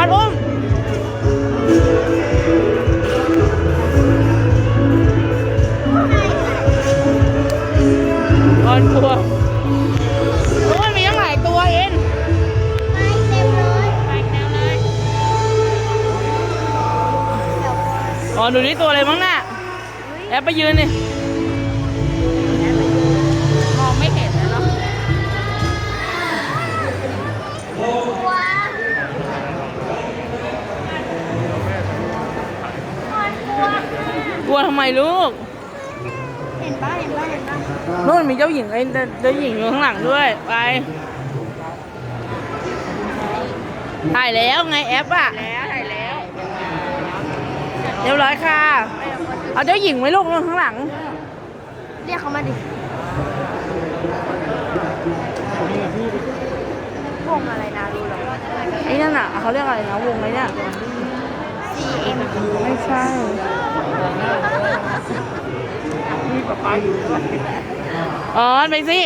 ก่อนอุ้มตอนกลัวโอ้ยมีตั้งหลาตัวเอ็นไม่เต็มเลยไปเต็มเลยอ๋อดูนี่ตัวอะไรบ้างน่ะแอบไปยืนนี่ กลัวทำไมลูก เห็นป่ะเห็นป่ะเห็นป่ะนู่นมีเจ้าหญิงไอ้เจ้าหญิงอยู่ข้างหลังด้วย ไป ถ่ายแล้วไงแอปอะ แล้วถ่ายแล้วเรียบร้อยค่ะ เอาเจ้าหญิงไว้ลูกนู่นข้างหลัง เรียกเขามาดิวงอะไรนะรู้หรอไอ้นั่นอะเขาเรียกอะไรนะวงอะไรเนี่ย CM ไม่ใช่ อ๋อไปสิ